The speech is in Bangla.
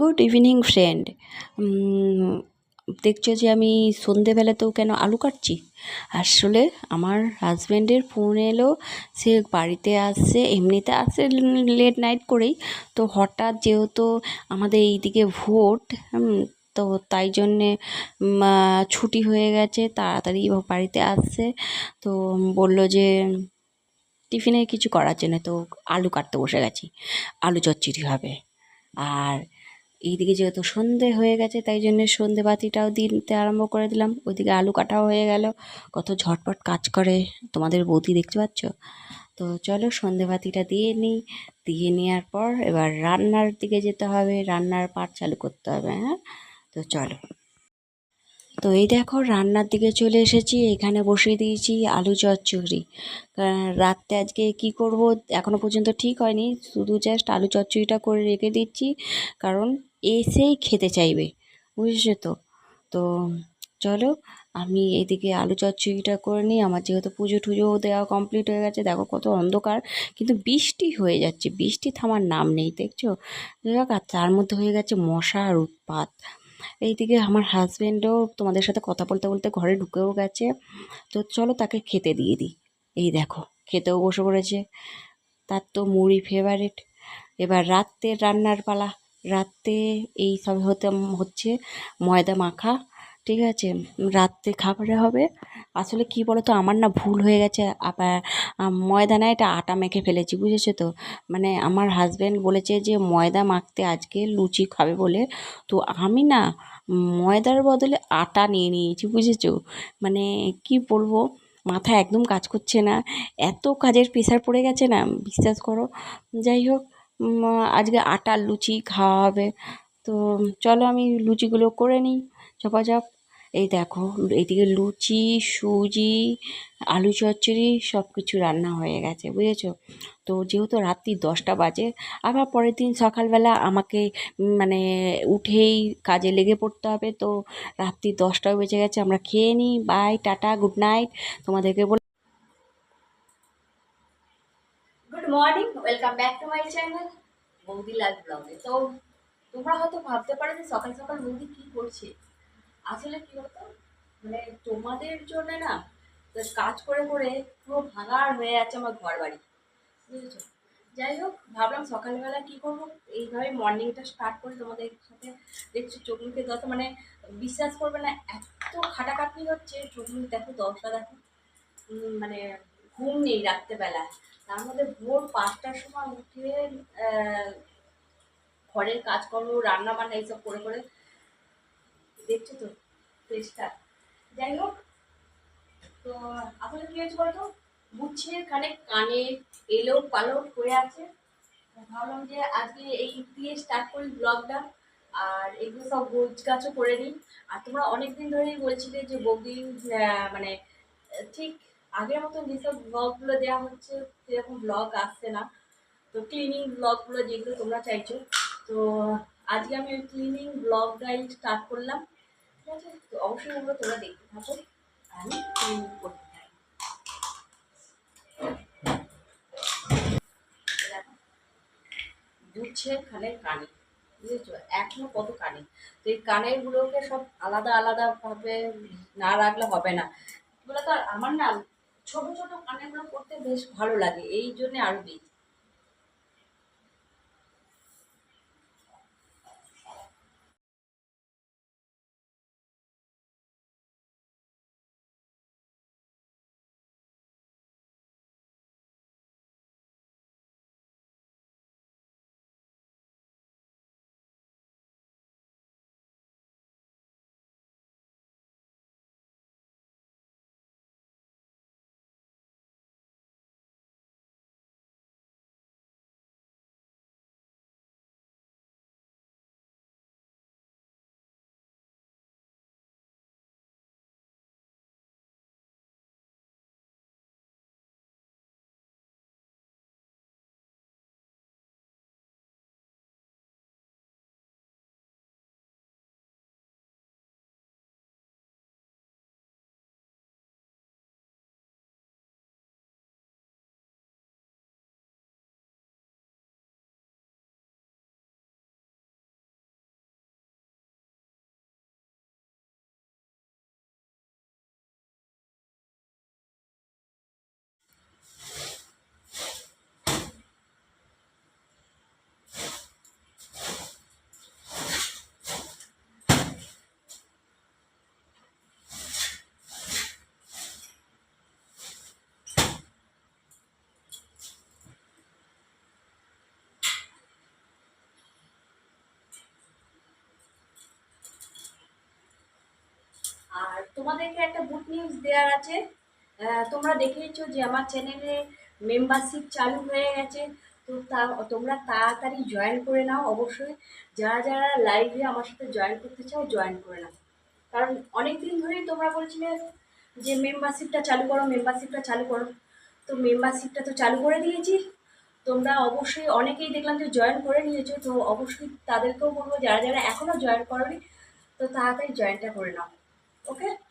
Good evening, friend. দেখছ যে আমি সন্ধেবেলাতেও কেন আলু কাটছি? আসলে আমার হাজব্যান্ডের ফোন এলো, সে বাড়িতে আসছে, এমনিতে আসছে লেট নাইট করেই। তো হঠাৎ যেহেতু আমাদের এইদিকে ভোট তো তাই জন্যে ছুটি হয়ে গেছে, তাড়াতাড়ি বাড়িতে আসছে। তো বলল যে, টিফিনে কিছু করার জন্য, তো আলু কাটতে বসে গেছি, আলু চচ্চড়ি হবে। আর এইদিকে যেহেতু সন্ধে হয়ে গেছে, তাই জন্য সন্ধে বাতিটাও দিতে আরম্ভ করে দিলাম। ওইদিকে আলু কাটাও হয়ে গেল। কত ঝটপট কাজ করে তোমাদের বৌদি, দেখতে পাচ্ছ? তো চলো সন্ধে বাতিটা দিয়ে নিই। দিয়ে নেওয়ার পর এবার রান্নার দিকে যেতে হবে। রান্নার পাট চালু করতে হবে হ্যাঁ? তো চলো। তো এই দেখো রান্নার দিকে চলে এসেছি। এখানে বসিয়ে দিয়েছি আলু চচ্চড়ি। রাত্রে আজকে কি করব এখনও পর্যন্ত ঠিক হয়নি। শুধু জাস্ট আলু চচ্চড়িটা করে রেখে দিচ্ছি। কারণ এসেই খেতে চাইবে। বুঝেছ তো? তো চলো, আমি এদিকে আলু চচ্চড়িটা করে নিই। আমার যেহেতু পুজো টুজো দেওয়া কমপ্লিট হয়ে গেছে। দেখো কত অন্ধকার। কিন্তু বৃষ্টি হয়ে যাচ্ছে। বৃষ্টি থামার নাম নেই, দেখছ? যাক, আর তার মধ্যে হয়ে গেছে মশা আর উৎপাত। এইদিকে আমার হাজব্যান্ডও তোমাদের সাথে কথা বলতে বলতে ঘরে ঢুকেও গেছে। তো চলো তাকে খেতে দিয়ে দিই। এই দেখো, খেতেও বসে পড়েছে। তার তো মুড়ি ফেভারেট এবার রাত্রে রান্নার পালা। রাত্রে এই সব হতে, হচ্ছে ময়দা মাখা। ঠিক আছে, রাত্রে খাবারে হবে। আসলে কি বলো তো আমার না ভুল হয়ে গেছে। ময়দা না এটা আটা মেখে ফেলেছি, বুঝেছ তো? মানে আমার হাজব্যান্ড বলেছে যে, ময়দা মাখতে আজকে লুচি খাবে বলে। তো আমি না ময়দার বদলে আটা নিয়ে নিয়েছি, বুঝেছ? মানে কি বলব, মাথা একদম কাজ করছে না। এত কাজের প্রেশার পড়ে গেছে না, বিশ্বাস করো। যাই হোক আজকে আটার লুচি খাওয়া হবে। তো চলো আমি লুচিগুলো করে নিই, চপাচপ। এই দেখো এইদিকে লুচি, সুজি, আলু চচ্চড়ি সব কিছু রান্না হয়ে গেছে, বুঝেছ? তো যেহেতু রাত্রি দশটা বাজে, আবার পরের দিন সকালবেলা আমাকে মানে উঠেই কাজে লেগে পড়তে হবে, তো রাত্রি দশটাও বেজে গেছে, আমরা খেয়ে নিই বাই টাটা গুড নাইট তোমাদেরকে বল good morning welcome back to my channel বৌদি ব্লগে তো তোমরা হয়তো ভাবতে পারো যে সকাল সকাল বৌদি কী করছে। আসলে কী হতো মানে তোমাদের জন্য না কাজ করে করে পুরো ভাঙার হয়ে যাচ্ছে আমার ঘর বাড়ি বুঝেছ? যাই হোক, ভাবলাম সকালবেলা কী করব? এইভাবে মর্নিংটা স্টার্ট করি তোমাদের সাথে। দেখছি চোখ মুখে যত মানে বিশ্বাস করবে না, এত খাটাখাটনি হচ্ছে চোখ মুখ। দেখো দশটা, দেখো। মানে ঘুম নেই রাত্রেবেলা তার মধ্যে ভোর পাঁচটার সময় উঠে ঘরের কাজকর্ম রান্না বান্না এইসব করে করে দেখছ তো চেষ্টা যাই হোক, তো আসলে কী হয়েছে বলতো? গুছিয়ে খানে কানে এলোট পালট হয়ে আছে। ভাবলাম যে আজকে এই দিয়ে স্টার্ট করি ব্লগটা আর এগুলো সব গোছ গাছও করে নিই। আর তোমরা অনেক দিন ধরেই বলছিলে যে বৌদি মানে ঠিক আগের মতন যেসব ব্লগগুলো দেওয়া হচ্ছে, সেরকম ব্লগ আসছে না। তো ক্লিনিং ব্লগগুলো যেগুলো তোমরা চাইছো। তো আজকে আমি ওই ক্লিনিং ব্লগটাই স্টার্ট করলাম। আছে তো অবশ্যই ওগুলো তোমরা দেখতে থাকো আমি করতে থাকি দুচ্ছে খানের কানে বুঝেছ এখনও কত কানে তো এই কানেরগুলোকে সব আলাদা আলাদাভাবে না রাখলে হবে না বলে তো আমার না ছোট ছোট কানেরগুলো করতে বেশ ভালো লাগে এই জন্যে আরও বেশি। তোমাদেরকে একটা গুড নিউজ দেওয়ার আছে। তোমরা দেখেছ যে আমার চ্যানেলে মেম্বারশিপ চালু হয়ে গেছে। তো তা, তোমরা তাড়াতাড়ি জয়েন করে নাও অবশ্যই। যারা যারা লাইভে আমার সাথে জয়েন করতে চাও জয়েন করে নাও। কারণ অনেক দিন ধরেই তোমরা বলছিলে যে মেম্বারশিপটা চালু করো মেম্বারশিপটা চালু করো। তো মেম্বারশিপটা তো চালু করে দিয়েছি। তোমরা অবশ্যই অনেকেই দেখলাম যে জয়েন করে নিয়েছো। তো অবশ্যই তাদেরকেও বলব, যারা যারা এখনও জয়েন করোনি, তো তাড়াতাড়ি জয়েনটা করে নাও। okay?